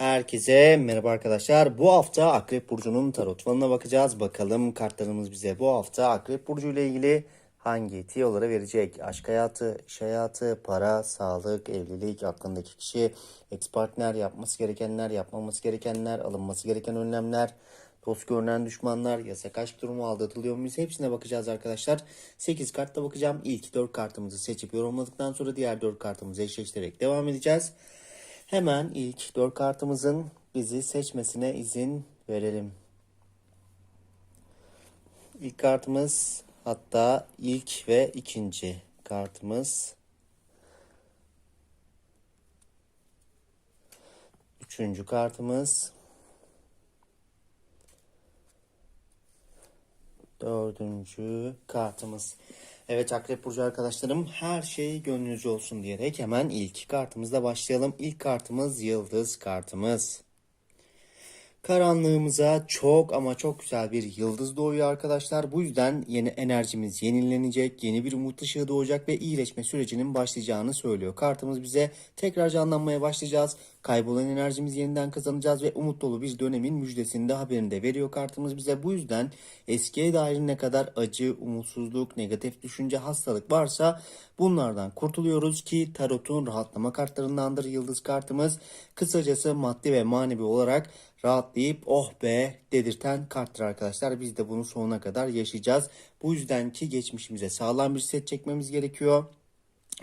Herkese merhaba arkadaşlar. Bu hafta Akrep Burcu'nun tarot falına bakacağız. Bakalım kartlarımız bize bu hafta Akrep Burcu ile ilgili hangi tiyoları verecek? Aşk hayatı, iş hayatı, para, sağlık, evlilik, aklındaki kişi, ex partner, yapması gerekenler, yapmaması gerekenler, alınması gereken önlemler, dost görünen düşmanlar, yasak aşk durumu aldatılıyor muyuz? Hepsine bakacağız arkadaşlar. 8 kartta bakacağım. İlk 4 kartımızı seçip yorumladıktan sonra diğer 4 kartımızı eşleştirerek devam edeceğiz. Hemen ilk 4 kartımızın bizi seçmesine izin verelim. İlk kartımız hatta ilk ve ikinci kartımız. Üçüncü kartımız. Dördüncü kartımız. Evet Akrep Burcu arkadaşlarım her şey gönlünüzce olsun diyerek hemen ilk kartımızla başlayalım. İlk kartımız yıldız kartımız. Karanlığımıza çok ama çok güzel bir yıldız doğuyor arkadaşlar. Bu yüzden yeni enerjimiz yenilenecek, yeni bir umut ışığı doğacak ve iyileşme sürecinin başlayacağını söylüyor. Kartımız bize tekrar canlanmaya başlayacağız. Kaybolan enerjimizi yeniden kazanacağız ve umut dolu bir dönemin müjdesini de haberini de veriyor kartımız bize. Bu yüzden eskiye dair ne kadar acı, umutsuzluk, negatif düşünce, hastalık varsa bunlardan kurtuluyoruz ki tarotun rahatlama kartlarındandır yıldız kartımız. Kısacası maddi ve manevi olarak rahatlayıp oh be dedirten karttır arkadaşlar. Biz de bunu sonuna kadar yaşayacağız. Bu yüzden ki geçmişimize sağlam bir set çekmemiz gerekiyor.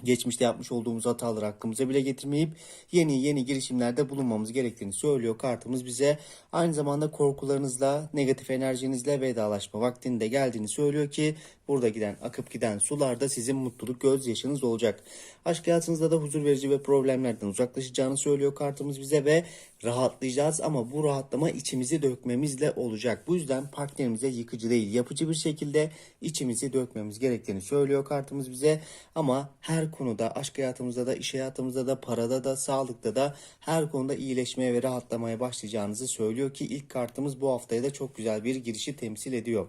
Geçmişte yapmış olduğumuz hataları hakkımıza bile getirmeyip yeni yeni girişimlerde bulunmamız gerektiğini söylüyor kartımız bize. Aynı zamanda korkularınızla, negatif enerjinizle vedalaşma vaktinde geldiğini söylüyor ki burada giden, akıp giden sularda sizin mutluluk gözyaşınız olacak. Aşk hayatınızda da huzur verici ve problemlerden uzaklaşacağını söylüyor kartımız bize ve rahatlayacağız ama bu rahatlama içimizi dökmemizle olacak. Bu yüzden partnerimize yıkıcı değil, yapıcı bir şekilde içimizi dökmemiz gerektiğini söylüyor kartımız bize. Ama her konuda, aşk hayatımızda da, iş hayatımızda da, parada da, sağlıkta da her konuda iyileşmeye ve rahatlamaya başlayacağınızı söylüyor ki ilk kartımız bu haftaya da çok güzel bir girişi temsil ediyor.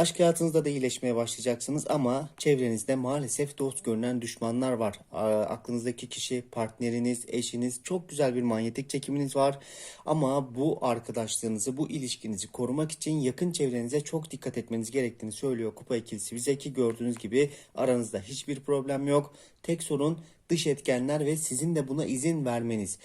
Aşk hayatınızda da iyileşmeye başlayacaksınız ama çevrenizde maalesef dost görünen düşmanlar var. Aklınızdaki kişi, partneriniz, eşiniz çok güzel bir manyetik çekiminiz var. Ama bu arkadaşlığınızı, bu ilişkinizi korumak için yakın çevrenize çok dikkat etmeniz gerektiğini söylüyor Kupa ikilisi bize ki gördüğünüz gibi aranızda hiçbir problem yok. Tek sorun dış etkenler ve sizin de buna izin vermeniz.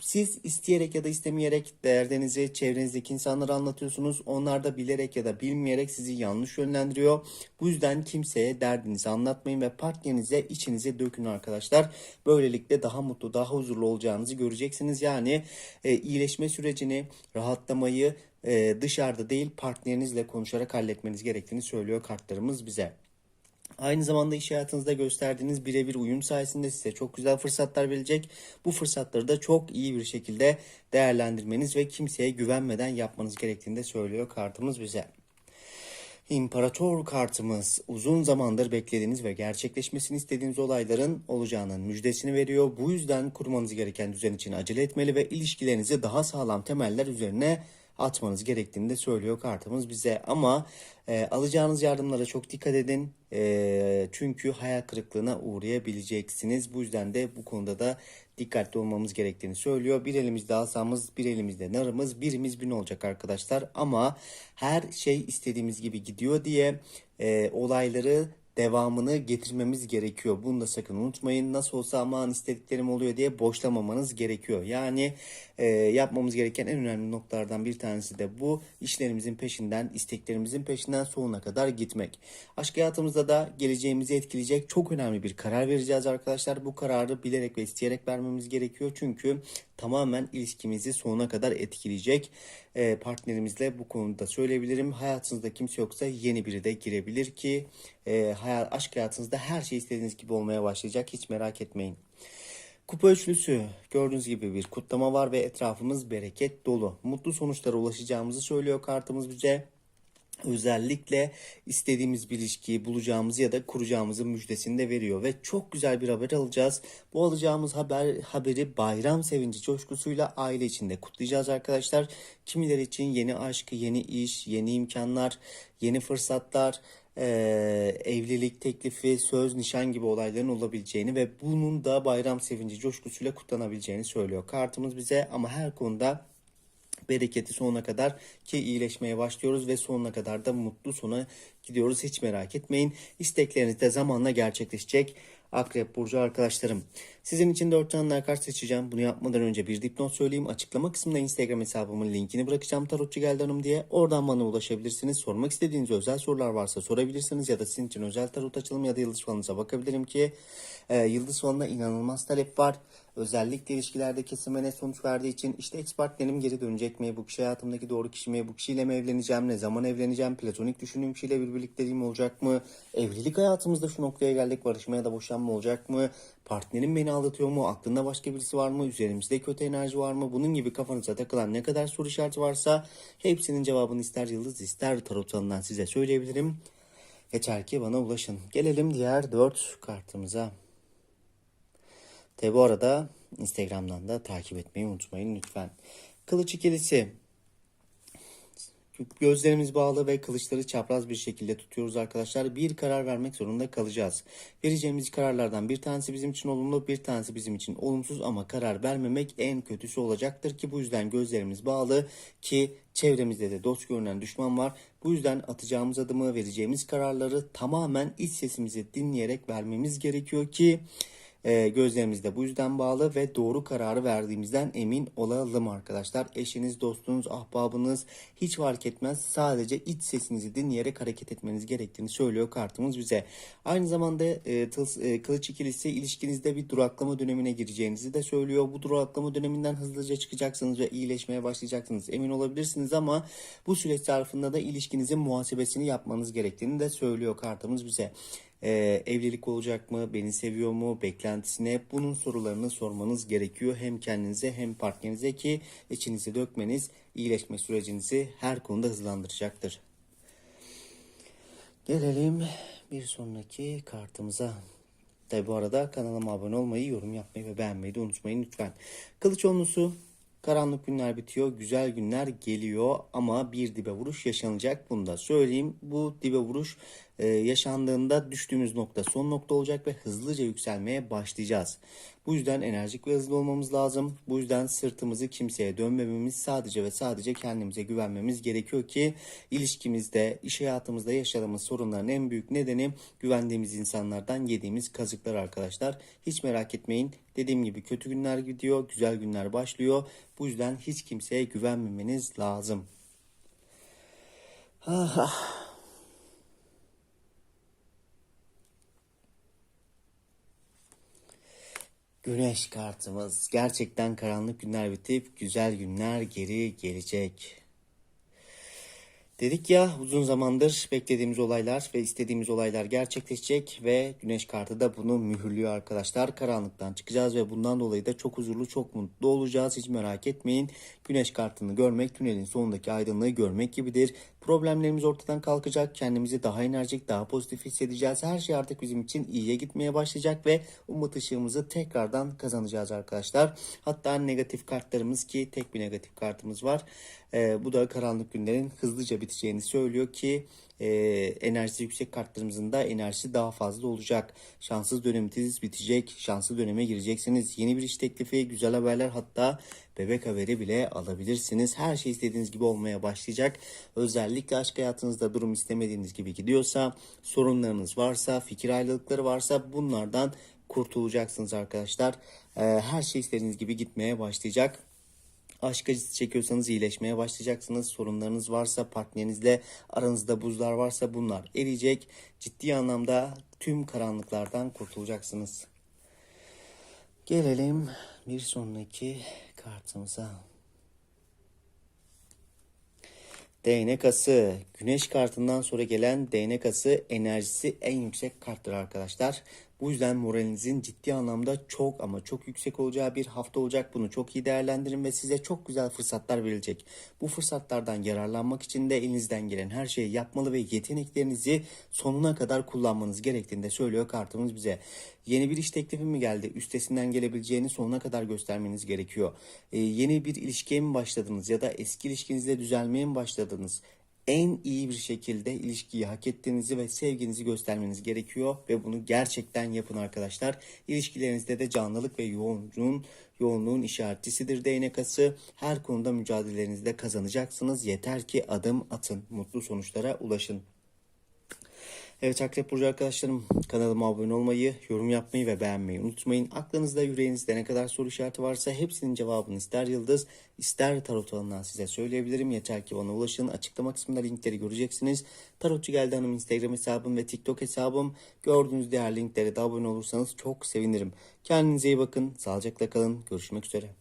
Siz isteyerek ya da istemeyerek derdinizi çevrenizdeki insanlara anlatıyorsunuz. Onlar da bilerek ya da bilmeyerek sizi yanlış yönlendiriyor. Bu yüzden kimseye derdinizi anlatmayın ve partnerinize içinize dökün arkadaşlar. Böylelikle daha mutlu, daha huzurlu olacağınızı göreceksiniz. Yani e, iyileşme sürecini, rahatlamayı e, dışarıda değil partnerinizle konuşarak halletmeniz gerektiğini söylüyor kartlarımız bize. Aynı zamanda iş hayatınızda gösterdiğiniz birebir uyum sayesinde size çok güzel fırsatlar verecek. Bu fırsatları da çok iyi bir şekilde değerlendirmeniz ve kimseye güvenmeden yapmanız gerektiğini de söylüyor kartımız bize. İmparator kartımız uzun zamandır beklediğiniz ve gerçekleşmesini istediğiniz olayların olacağının müjdesini veriyor. Bu yüzden kurmanız gereken düzen için acele etmeli ve ilişkilerinizi daha sağlam temeller üzerine atmanız gerektiğini de söylüyor kartımız bize. Ama e, alacağınız yardımlara çok dikkat edin. E, çünkü hayal kırıklığına uğrayabileceksiniz. Bu yüzden de bu konuda da dikkatli olmamız gerektiğini söylüyor. Bir elimizde asamız, bir elimizde narımız, birimiz bin olacak arkadaşlar. Ama her şey istediğimiz gibi gidiyor diye e, olayları devamını getirmemiz gerekiyor. Bunu da sakın unutmayın. Nasıl olsa aman istediklerim oluyor diye boşlamamanız gerekiyor. Yani e, yapmamız gereken en önemli noktalardan bir tanesi de bu. İşlerimizin peşinden, isteklerimizin peşinden sonuna kadar gitmek. Aşk hayatımızda da geleceğimizi etkileyecek çok önemli bir karar vereceğiz arkadaşlar. Bu kararı bilerek ve isteyerek vermemiz gerekiyor. Çünkü tamamen ilişkimizi sonuna kadar etkileyecek e, partnerimizle bu konuda söyleyebilirim. Hayatınızda kimse yoksa yeni biri de girebilir ki e, hayat, aşk hayatınızda her şey istediğiniz gibi olmaya başlayacak. Hiç merak etmeyin. Kupa üçlüsü gördüğünüz gibi bir kutlama var ve etrafımız bereket dolu. Mutlu sonuçlara ulaşacağımızı söylüyor kartımız bize. Özellikle istediğimiz bir ilişkiyi bulacağımızı ya da kuracağımızın müjdesini de veriyor ve çok güzel bir haber alacağız. Bu alacağımız haber haberi bayram sevinci coşkusuyla aile içinde kutlayacağız arkadaşlar. Kimileri için yeni aşk, yeni iş, yeni imkanlar, yeni fırsatlar, e, evlilik teklifi, söz, nişan gibi olayların olabileceğini ve bunun da bayram sevinci coşkusuyla kutlanabileceğini söylüyor kartımız bize ama her konuda bereketi sonuna kadar ki iyileşmeye başlıyoruz ve sonuna kadar da mutlu sona gidiyoruz. Hiç merak etmeyin. İstekleriniz de zamanla gerçekleşecek. Akrep Burcu arkadaşlarım. Sizin için 4 tane kart seçeceğim. Bunu yapmadan önce bir dipnot söyleyeyim. Açıklama kısmında Instagram hesabımın linkini bırakacağım Tarotçu Geldi Hanım diye. Oradan bana ulaşabilirsiniz. Sormak istediğiniz özel sorular varsa sorabilirsiniz. Ya da sizin için özel tarot açılımı ya da yıldız falınıza bakabilirim ki e, yıldız falına inanılmaz talep var. Özellikle ilişkilerde kesime ne sonuç verdiği için işte ex partnerim geri dönecek mi? Bu kişi hayatımdaki doğru kişi mi? Bu kişiyle mi evleneceğim? Ne zaman evleneceğim? Platonik düşündüğüm kişiyle bir birlikteliğim olacak mı? Evlilik hayatımızda şu noktaya geldik. Barışma ya da boşanma olacak mı? Partnerim beni aldatıyor mu? Aklında başka birisi var mı? Üzerimizde kötü enerji var mı? Bunun gibi kafanıza takılan ne kadar soru işareti varsa hepsinin cevabını ister yıldız ister tarot alanından size söyleyebilirim. Yeter ki bana ulaşın. Gelelim diğer dört kartımıza. Tabi bu arada Instagram'dan da takip etmeyi unutmayın lütfen. Kılıç ikilisi. Gözlerimiz bağlı ve kılıçları çapraz bir şekilde tutuyoruz arkadaşlar. Bir karar vermek zorunda kalacağız. Vereceğimiz kararlardan bir tanesi bizim için olumlu, bir tanesi bizim için olumsuz ama karar vermemek en kötüsü olacaktır ki bu yüzden gözlerimiz bağlı ki çevremizde de dost görünen düşman var. Bu yüzden atacağımız adımı, vereceğimiz kararları tamamen iç sesimizi dinleyerek vermemiz gerekiyor ki e, gözlerimiz de bu yüzden bağlı ve doğru kararı verdiğimizden emin olalım arkadaşlar. Eşiniz, dostunuz, ahbabınız hiç fark etmez. Sadece iç sesinizi dinleyerek hareket etmeniz gerektiğini söylüyor kartımız bize. Aynı zamanda e, tıls, e, kılıç ikilisi ilişkinizde bir duraklama dönemine gireceğinizi de söylüyor. Bu duraklama döneminden hızlıca çıkacaksınız ve iyileşmeye başlayacaksınız. Emin olabilirsiniz ama bu süreç zarfında da ilişkinizin muhasebesini yapmanız gerektiğini de söylüyor kartımız bize. Ee, evlilik olacak mı? Beni seviyor mu? Beklentisine bunun sorularını sormanız gerekiyor. Hem kendinize hem partnerinize ki içinize dökmeniz iyileşme sürecinizi her konuda hızlandıracaktır. Gelelim bir sonraki kartımıza. Tabi bu arada kanalıma abone olmayı, yorum yapmayı ve beğenmeyi de unutmayın lütfen. Kılıç onlusu Karanlık günler bitiyor, güzel günler geliyor ama bir dibe vuruş yaşanacak. Bunu da söyleyeyim. Bu dibe vuruş e, yaşandığında düştüğümüz nokta son nokta olacak ve hızlıca yükselmeye başlayacağız. Bu yüzden enerjik ve hızlı olmamız lazım. Bu yüzden sırtımızı kimseye dönmememiz, sadece ve sadece kendimize güvenmemiz gerekiyor ki ilişkimizde, iş hayatımızda yaşadığımız sorunların en büyük nedeni güvendiğimiz insanlardan yediğimiz kazıklar arkadaşlar. Hiç merak etmeyin. Dediğim gibi kötü günler gidiyor, güzel günler başlıyor. Bu yüzden hiç kimseye güvenmemeniz lazım. Ah, ah. Güneş kartımız. Gerçekten karanlık günler bitip güzel günler geri gelecek. Dedik ya uzun zamandır beklediğimiz olaylar ve istediğimiz olaylar gerçekleşecek ve güneş kartı da bunu mühürlüyor arkadaşlar. Karanlıktan çıkacağız ve bundan dolayı da çok huzurlu, çok mutlu olacağız. Hiç merak etmeyin. Güneş kartını görmek, tünelin sonundaki aydınlığı görmek gibidir. Problemlerimiz ortadan kalkacak. Kendimizi daha enerjik, daha pozitif hissedeceğiz. Her şey artık bizim için iyiye gitmeye başlayacak ve umut ışığımızı tekrardan kazanacağız arkadaşlar. Hatta negatif kartlarımız ki tek bir negatif kartımız var. Ee, bu da karanlık günlerin hızlıca biteceğini söylüyor ki e, enerjisi yüksek kartlarımızın da enerjisi daha fazla olacak. Şanssız döneminiz bitecek. Şanslı döneme gireceksiniz. Yeni bir iş teklifi, güzel haberler hatta bebek haberi bile alabilirsiniz. Her şey istediğiniz gibi olmaya başlayacak. Özellikle aşk hayatınızda durum istemediğiniz gibi gidiyorsa, sorunlarınız varsa, fikir ayrılıkları varsa bunlardan kurtulacaksınız arkadaşlar. Ee, her şey istediğiniz gibi gitmeye başlayacak. Aşk acısı çekiyorsanız iyileşmeye başlayacaksınız. Sorunlarınız varsa, partnerinizle aranızda buzlar varsa bunlar eriyecek. Ciddi anlamda tüm karanlıklardan kurtulacaksınız. Gelelim bir sonraki kartımıza. Değnek ası. Güneş kartından sonra gelen değnek ası enerjisi en yüksek karttır arkadaşlar. Bu yüzden moralinizin ciddi anlamda çok ama çok yüksek olacağı bir hafta olacak. Bunu çok iyi değerlendirin ve size çok güzel fırsatlar verilecek. Bu fırsatlardan yararlanmak için de elinizden gelen her şeyi yapmalı ve yeteneklerinizi sonuna kadar kullanmanız gerektiğini de söylüyor kartımız bize. Yeni bir iş teklifi mi geldi? Üstesinden gelebileceğini sonuna kadar göstermeniz gerekiyor. Ee, yeni bir ilişkiye mi başladınız ya da eski ilişkinizle düzelmeye mi başladınız? En iyi bir şekilde ilişkiyi hak ettiğinizi ve sevginizi göstermeniz gerekiyor ve bunu gerçekten yapın arkadaşlar. İlişkilerinizde de canlılık ve yoğunluğun yoğunluğun işaretçisidir değnek ası. Her konuda mücadelelerinizde kazanacaksınız. Yeter ki adım atın. Mutlu sonuçlara ulaşın. Evet Akrep Burcu arkadaşlarım kanalıma abone olmayı, yorum yapmayı ve beğenmeyi unutmayın. Aklınızda yüreğinizde ne kadar soru işareti varsa hepsinin cevabını ister yıldız ister tarot alanından size söyleyebilirim. Yeter ki bana ulaşın. Açıklama kısmında linkleri göreceksiniz. Tarotçu Geldi Hanım Instagram hesabım ve TikTok hesabım. Gördüğünüz diğer linklere de abone olursanız çok sevinirim. Kendinize iyi bakın. Sağlıcakla kalın. Görüşmek üzere.